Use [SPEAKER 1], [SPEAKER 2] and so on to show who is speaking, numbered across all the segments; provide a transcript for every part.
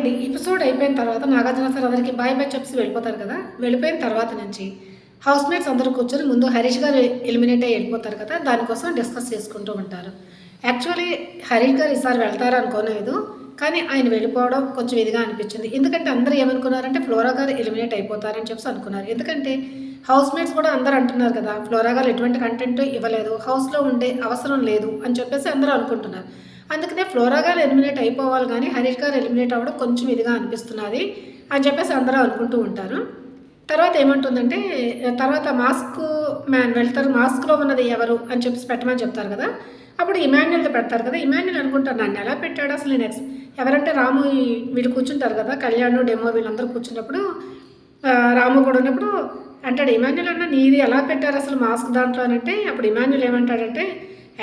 [SPEAKER 1] అండి ఎపిసోడ్ అయిపోయిన తర్వాత నాగార్జున సార్ అందరికి బాయ్ బాయ్ చెప్పి వెళ్ళిపోతారు కదా? వెళ్ళిపోయిన తర్వాత నుంచి హౌస్ మేట్స్ అందరూ కూర్చొని ముందు హరీష్ గారు ఎలిమినేట్ అయ్యి వెళ్ళిపోతారు కదా? దానికోసం డిస్కస్ చేసుకుంటూ ఉంటారు. యాక్చువల్లీ హరీష్ గారు ఈసారి వెళ్తారు అనుకోలేదు కానీ ఆయన వెళ్ళిపోవడం కొంచెం ఇదిగా అనిపించింది. ఎందుకంటే అందరూ ఏమనుకున్నారంటే ఫ్లోరా గారు ఎలిమినేట్ అయిపోతారని చెప్పి అనుకున్నారు. ఎందుకంటే హౌస్ మేట్స్ కూడా అందరూ అంటున్నారు కదా ఫ్లోరా గారు ఎటువంటి కంటెంట్ ఇవ్వలేదు హౌస్లో ఉండే అవసరం లేదు అని చెప్పేసి అందరూ అనుకుంటున్నారు. అందుకనే ఫ్లోరా గారు ఎలిమినేట్ అయిపోవాలి కానీ హరీష్ గారు ఎలిమినేట్ అవ్వడం కొంచెం ఇదిగా అనిపిస్తున్నది అని చెప్పేసి అందరూ అనుకుంటూ ఉంటారు. తర్వాత ఏమంటుందంటే తర్వాత మాస్క్ మ్యాన్ వెళ్తారు మాస్క్లో ఉన్నది ఎవరు అని చెప్పేసి పెట్టమని చెప్తారు కదా. అప్పుడు ఇమాన్యుల్తో పెడతారు కదా. ఇమాన్యుల్ అనుకుంటారు నన్ను ఎలా పెట్టాడు అసలు నేను ఎక్స్ ఎవరంటే రాము వీళ్ళు కూర్చుంటారు కదా కళ్యాణ్ డెమో వీళ్ళందరూ కూర్చున్నప్పుడు రాము కూడా ఉన్నప్పుడు అంటాడు ఇమాన్యుల్ అన్న నీది ఎలా పెట్టారు అసలు మాస్క్ దాంట్లో? అనంటే అంటే అప్పుడు ఇమాన్యుల్ ఏమంటాడంటే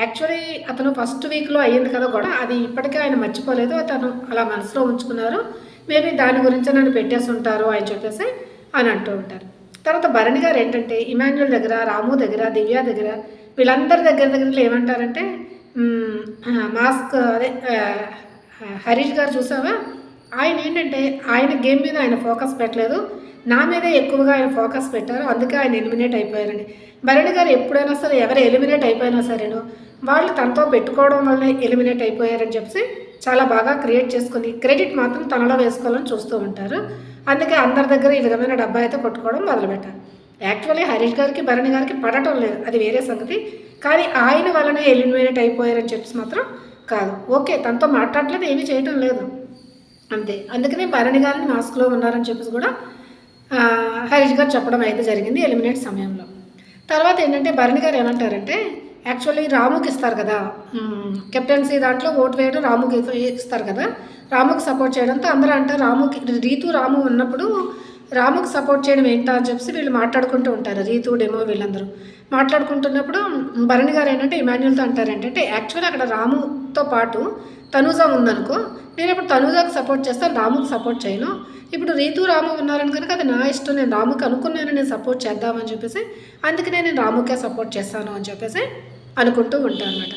[SPEAKER 1] యాక్చువల్లీ అతను ఫస్ట్ వీక్లో అయ్యింది కదా కూడా అది ఇప్పటికే ఆయన మర్చిపోలేదు. అతను అలా మనసులో ఉంచుకున్నారు. మేబీ దాని గురించి నన్ను పెట్టేసి ఉంటారు అని చెప్పేసి అని అంటూ ఉంటారు. తర్వాత భరణి గారు ఏంటంటే ఇమాన్యుల్ దగ్గర రాము దగ్గర దివ్య దగ్గర వీళ్ళందరి దగ్గర దగ్గర ఏమంటారంటే మాస్క్ అదే హరీష్ గారు చూసావా? ఆయన ఏంటంటే ఆయన గేమ్ మీద ఆయన ఫోకస్ పెట్టలేదు. నా మీదే ఎక్కువగా ఆయన ఫోకస్ పెట్టారు. అందుకే ఆయన ఎలిమినేట్ అయిపోయారని. భరణి గారు ఎప్పుడైనా సరే ఎవరు ఎలిమినేట్ అయిపోయినా సరేను వాళ్ళు తనతో పెట్టుకోవడం వల్లే ఎలిమినేట్ అయిపోయారని చెప్పి చాలా బాగా క్రియేట్ చేసుకుని క్రెడిట్ మాత్రం తనలో వేసుకోవాలని చూస్తూ ఉంటారు. అందుకే అందరి దగ్గర ఈ విధమైన డబ్బా అయితే కొట్టుకోవడం మొదలుపెట్టారు. యాక్చువల్లీ హరీష్ గారికి భరణి గారికి పడటం లేదు. అది వేరే సంగతి. కానీ ఆయన వల్లనే ఎలిమినేట్ అయిపోయారని చెప్పి మాత్రం కాదు. ఓకే తనతో మాట్లాడలేదు ఏమీ చేయటం లేదు. అంతే. అందుకనే భరణి గారిని మాస్క్లో ఉన్నారని చెప్పేసి కూడా హరీష్ గారు చెప్పడం అయితే జరిగింది ఎలిమినేట్ సమయంలో. తర్వాత ఏంటంటే భరణి గారు ఏమంటారంటే యాక్చువల్లీ రాముకి ఇస్తారు కదా. కెప్టెన్సీ దాంట్లో ఓటు వేయడం రాముకి ఇస్తారు కదా. రాముకి సపోర్ట్ చేయడంతో అందరూ అంటారు రాముకి రీతు రాము ఉన్నప్పుడు రాముకి సపోర్ట్ చేయడం ఏంటా అని చెప్పి వీళ్ళు మాట్లాడుకుంటూ ఉంటారు. రీతు డెమో వీళ్ళందరూ. మాట్లాడుకుంటున్నప్పుడు భరణి గారు ఏంటంటే ఇమాన్యుల్తో అంటారు ఏంటంటే యాక్చువల్లీ అక్కడ రాముతో పాటు తనూజ ఉందనుకో నేను ఇప్పుడు తనూజాకి సపోర్ట్ చేస్తాను రాముకి సపోర్ట్ చేయను. ఇప్పుడు రీతు రాము ఉన్నారని కనుక అది నా ఇష్టం నేను రాముకి అనుకున్నాను నేను సపోర్ట్ చేద్దామని చెప్పేసి అందుకనే నేను రాముకే సపోర్ట్ చేస్తాను అని చెప్పేసి అనుకుంటూ ఉంటాను అనమాట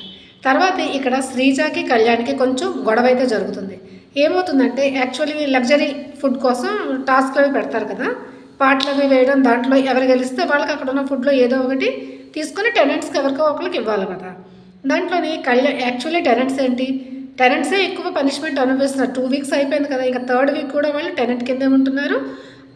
[SPEAKER 1] తర్వాత ఇక్కడ శ్రీజాకి కళ్యాణ్కి కొంచెం గొడవ అయితే జరుగుతుంది. ఏమవుతుందంటే యాక్చువల్లీ లగ్జరీ ఫుడ్ కోసం టాస్క్లు అవి పెడతారు కదా. పాటలు అవి వేయడం దాంట్లో ఎవరు గెలిస్తే వాళ్ళకి అక్కడ ఉన్న ఫుడ్లో ఏదో ఒకటి తీసుకొని టెనెంట్స్కి ఎవరికో ఒకరికి ఇవ్వాలి కదా. దాంట్లోని కళ్యాణ్ యాక్చువల్లీ టెనెంట్స్ ఏంటి? టెనెంట్సే ఎక్కువ పనిష్మెంట్ అనుభవిస్తున్నారు. టూ వీక్స్ అయిపోయింది కదా. ఇంకా థర్డ్ వీక్ కూడా వాళ్ళు టెనెంట్ కిందే ఉంటున్నారు.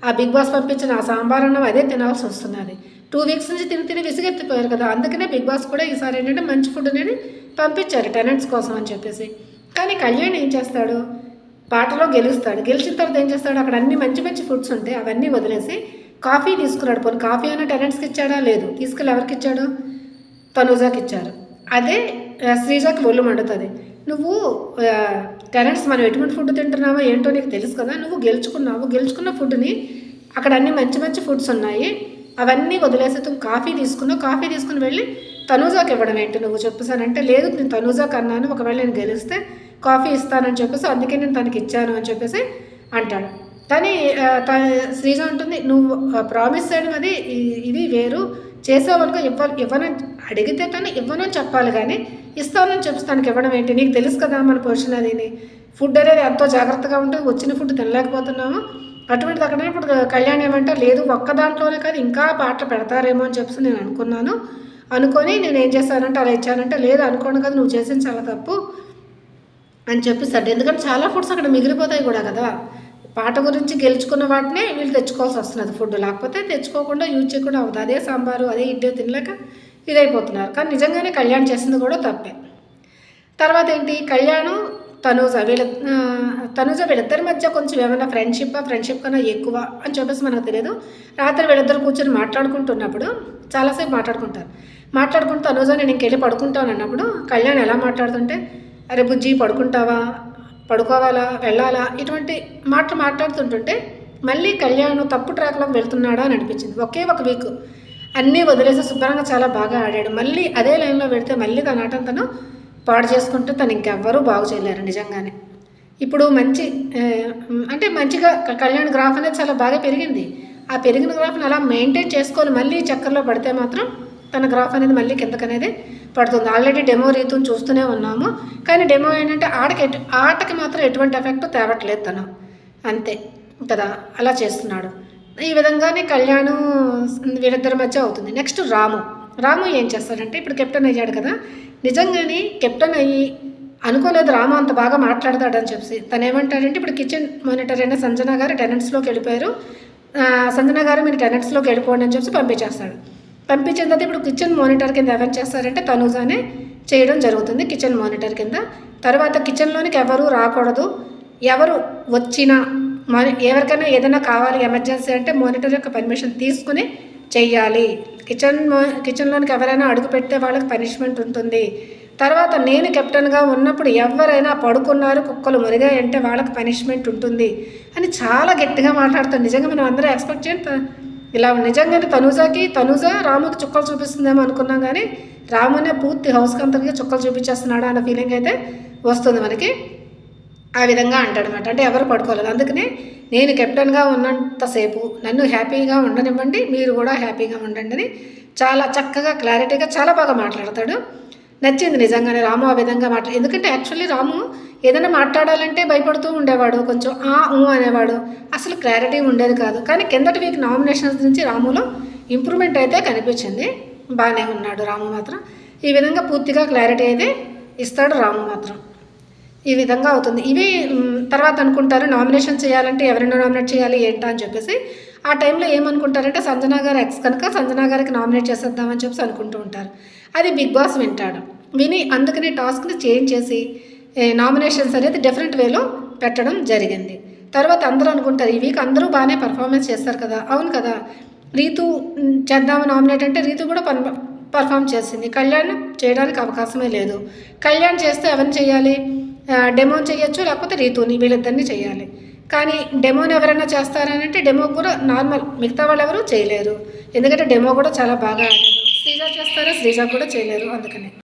[SPEAKER 1] ఆ బిగ్ బాస్ పంపించిన ఆ సాంబార్ అన్నం అదే తినాల్సి వస్తున్నది. టూ వీక్స్ నుంచి తిని తిని విసిగెత్తిపోయారు కదా. అందుకనే బిగ్ బాస్ కూడా ఈసారి ఏంటంటే మంచి ఫుడ్ అనేది పంపించారు టెనెంట్స్ కోసం అని చెప్పేసి. కానీ కళ్యాణ్ ఏం చేస్తాడు? పాటలో గెలుస్తాడు. గెలిచిన తర్వాత ఏం చేస్తాడు? అక్కడ అన్ని మంచి మంచి ఫుడ్స్ ఉంటాయి అవన్నీ వదిలేసి కాఫీ తీసుకున్నాడు పోనీ. కాఫీ అయినా టెనెంట్స్కి ఇచ్చాడా? లేదు. తీసుకెళ్ళి ఎవరికి ఇచ్చాడు? తనుజాకి ఇచ్చారు. అదే శ్రీజాకి ఒళ్ళు మండుతుంది. నువ్వు టెనెంట్స్ మనం ఎటువంటి ఫుడ్ తింటున్నావో ఏంటో నీకు తెలుసు కదా. నువ్వు గెలుచుకున్నావు. గెలుచుకున్న ఫుడ్ని అక్కడ అన్ని మంచి మంచి ఫుడ్స్ ఉన్నాయి. అవన్నీ వదిలేసి తను కాఫీ తీసుకున్నావు కాఫీ తీసుకుని వెళ్ళి తనూజాకి ఇవ్వడం ఏంటి నువ్వు చెప్పేసానంటే లేదు నేను తనూజాకి అన్నాను ఒకవేళ నేను గెలిస్తే కాఫీ ఇస్తానని చెప్పేసి అందుకే నేను తనకి ఇచ్చాను అని చెప్పేసి అంటాడు. కానీ ఆ, శ్రీజ ఉంటుంది నువ్వు ప్రామిస్ చేయడం అది ఇది వేరు. చేసావనుకో ఇవ్వ ఇవ్వనని అడిగితే తను ఇవ్వనని చెప్పాలి కానీ ఇస్తానని చెప్పి తనకి ఇవ్వడం ఏంటి? నీకు తెలుసు కదా మన పొజిషన్ అది ఫుడ్ అనేది ఎంతో జాగ్రత్తగా ఉంటుంది వచ్చిన ఫుడ్ తినలేకపోతున్నాము. అటువంటిది అక్కడ ఇప్పుడు కళ్యాణ్ ఏమంటే లేదు ఒక్క దాంట్లోనే కానీ ఇంకా పాటలు పెడతారేమో అని చెప్పేసి నేను అనుకున్నాను. అనుకొని నేను ఏం చేశానంటే అలా ఇచ్చానంటే లేదు అనుకోను కదా నువ్వు చేసింది చాలా తప్పు అని చెప్పేసాడు. ఎందుకంటే చాలా ఫుడ్స్ అక్కడ మిగిలిపోతాయి కూడా కదా. పాట గురించి గెలుచుకున్న వాటినే వీళ్ళు తెచ్చుకోవాల్సి వస్తున్నది ఫుడ్. లేకపోతే తెచ్చుకోకుండా యూజ్ చేయకుండా అవుతుంది. అదే సాంబారు అదే ఇడ్లీ తినలేక ఇదైపోతున్నారు. కానీ నిజంగానే కళ్యాణ్ చేసింది కూడా తప్పే. తర్వాత ఏంటి? కళ్యాణం తనూజ వీళ్ళ ఆ, తనూజ వీళ్ళిద్దరి మధ్య కొంచెం ఏమైనా ఫ్రెండ్షిప్ ఫ్రెండ్షిప్ కన్నా ఎక్కువ అని చెప్పేసి మనకు తెలియదు. రాత్రి వీళ్ళిద్దరు కూర్చొని మాట్లాడుకుంటున్నప్పుడు చాలాసేపు మాట్లాడుకుంటారు. మాట్లాడుకుంటూ తనూజ నేను ఇంకెళ్ళి పడుకుంటాను అన్నప్పుడు కళ్యాణ్ ఎలా మాట్లాడుతుంటే అరే బుజ్జి పడుకుంటావా? పడుకోవాలా? వెళ్ళాలా? ఇటువంటి మాటలు మాట్లాడుతుంటుంటే మళ్ళీ కళ్యాణ్ తప్పు ట్రాక్లోకి వెళ్తున్నాడా అని అనిపించింది. ఒకే ఒక వీక్. అన్నీ వదిలేసి శుభ్రంగా చాలా బాగా ఆడాడు. మళ్ళీ అదే లైన్లో పెడితే మళ్ళీ తన ఆటంతను తను పాడు చేసుకుంటే తను ఇంకెవ్వరూ బాగు చేయలేరు నిజంగానే. ఇప్పుడు మంచి అంటే మంచిగా కళ్యాణ్ గ్రాఫ్ అనేది చాలా బాగా పెరిగింది. ఆ పెరిగిన గ్రాఫ్ని అలా మెయింటైన్ చేసుకొని మళ్ళీ చక్కర్లో పడితే మాత్రం తన గ్రాఫ్ అనేది మళ్ళీ కిందకనేది పడుతుంది. ఆల్రెడీ డెమో రీతుని చూస్తూనే ఉన్నాము. కానీ డెమో ఏంటంటే ఆటకి ఎటు ఆటకి మాత్రం ఎటువంటి ఎఫెక్ట్ తేవట్లేదు తను. అంతే కదా అలా చేస్తున్నాడు. ఈ విధంగానే కళ్యాణం వీళ్ళిద్దరి మధ్య అవుతుంది. నెక్స్ట్ రాము. రాము ఏం చేస్తాడంటే ఇప్పుడు కెప్టెన్ అయ్యాడు కదా నిజంగానే కెప్టెన్ అయ్యి అనుకోలేదు రాము అంత బాగా మాట్లాడతాడని చెప్పి. తను ఏమంటాడంటే ఇప్పుడు కిచెన్ మానిటర్ అయిన సంజన గారు టెనెంట్స్లోకి వెళ్ళిపోయారు. సంజన గారు మీరు టెనెంట్స్లోకి వెళ్ళిపోండి అని చెప్పి పంపించేస్తాడు. పంపించిన తర్వాత ఇప్పుడు కిచెన్ మానిటర్ కింద ఎవరు చేస్తారంటే తనుజానే చేయడం జరుగుతుంది కిచెన్ మానిటర్ కింద. తర్వాత కిచెన్లోనికి ఎవరు రాకూడదు. ఎవరు వచ్చినా మన ఎవరికైనా ఏదైనా కావాలి ఎమర్జెన్సీ అంటే మానిటర్ యొక్క పర్మిషన్ తీసుకుని చెయ్యాలి. కిచెన్ కిచెన్లోనికి ఎవరైనా అడుగు పెట్టే వాళ్ళకి పనిష్మెంట్ ఉంటుంది. తర్వాత నేను కెప్టెన్గా ఉన్నప్పుడు ఎవరైనా పడుకున్నారు కుక్కలు మురిగాయి అంటే వాళ్ళకి పనిష్మెంట్ ఉంటుంది అని చాలా గట్టిగా మాట్లాడుతాను. నిజంగా మనం అందరూ ఎక్స్పెక్ట్ చేయండి ఇలా నిజంగానే తనుజాకి తనుజ రాముకి చుక్కలు చూపిస్తుందేమో అనుకున్నాం కానీ రామునే పూర్తి హౌస్కి అంతటికి చుక్కలు చూపించేస్తున్నాడు అన్న ఫీలింగ్ అయితే వస్తుంది మనకి. ఆ విధంగా అంటాడనమాట అంటే ఎవరు పడుకోలేదు. అందుకనే నేను కెప్టెన్గా ఉన్నంతసేపు నన్ను హ్యాపీగా ఉండనివ్వండి మీరు కూడా హ్యాపీగా ఉండండి అని చాలా చక్కగా క్లారిటీగా చాలా బాగా మాట్లాడతాడు. నచ్చింది నిజంగానే రాము ఆ విధంగా మాట్లా ఎందుకంటే యాక్చువల్లీ రాము ఏదైనా మాట్లాడాలంటే భయపడుతూ ఉండేవాడు కొంచెం ఆ ఊ అనేవాడు. అసలు క్లారిటీ ఉండేది కాదు. కానీ కిందటి వీక్ నామినేషన్స్ నుంచి రాములో ఇంప్రూవ్మెంట్ అయితే కనిపించింది. బాగానే ఉన్నాడు రాము మాత్రం. ఈ విధంగా పూర్తిగా క్లారిటీ అయితే ఇస్తాడు రాము మాత్రం. ఈ విధంగా అవుతుంది. ఇవి తర్వాత అనుకుంటారు నామినేషన్ చేయాలంటే ఎవరైనా నామినేట్ చేయాలి ఏంటా అని చెప్పేసి. ఆ టైంలో ఏమనుకుంటారంటే సంజనా గారు ఎక్స్ కనుక సంజనా గారికి నామినేట్ చేసేద్దామని చెప్పేసి అనుకుంటూ ఉంటారు. అది బిగ్ బాస్ వింటాడు. విని అందుకని టాస్క్ని చేంజ్ చేసి నామినేషన్స్ అనేది డిఫరెంట్ వేలో పెట్టడం జరిగింది. తర్వాత అందరూ అనుకుంటారు ఈ వీక్ అందరూ బాగానే పర్ఫార్మెన్స్ చేస్తారు కదా. అవును కదా. రీతు చేద్దామని నామినేట్ అంటే రీతు కూడా పన్ పర్ఫామ్ చేసింది. కళ్యాణ్ చేయడానికి అవకాశమే లేదు. కళ్యాణ్ చేస్తే ఎవరిని చేయాలి? డెమో చేయొచ్చు లేకపోతే రీతూని వీళ్ళిద్దరిని చేయాలి. కానీ డెమోని ఎవరైనా చేస్తారని అంటే డెమో కూడా నార్మల్ మిగతా వాళ్ళు ఎవరు చేయలేరు. ఎందుకంటే డెమో కూడా చాలా బాగా ఆడారు. శ్రీజ చేస్తారా? శ్రీజ కూడా చేయలేరు. అందుకని.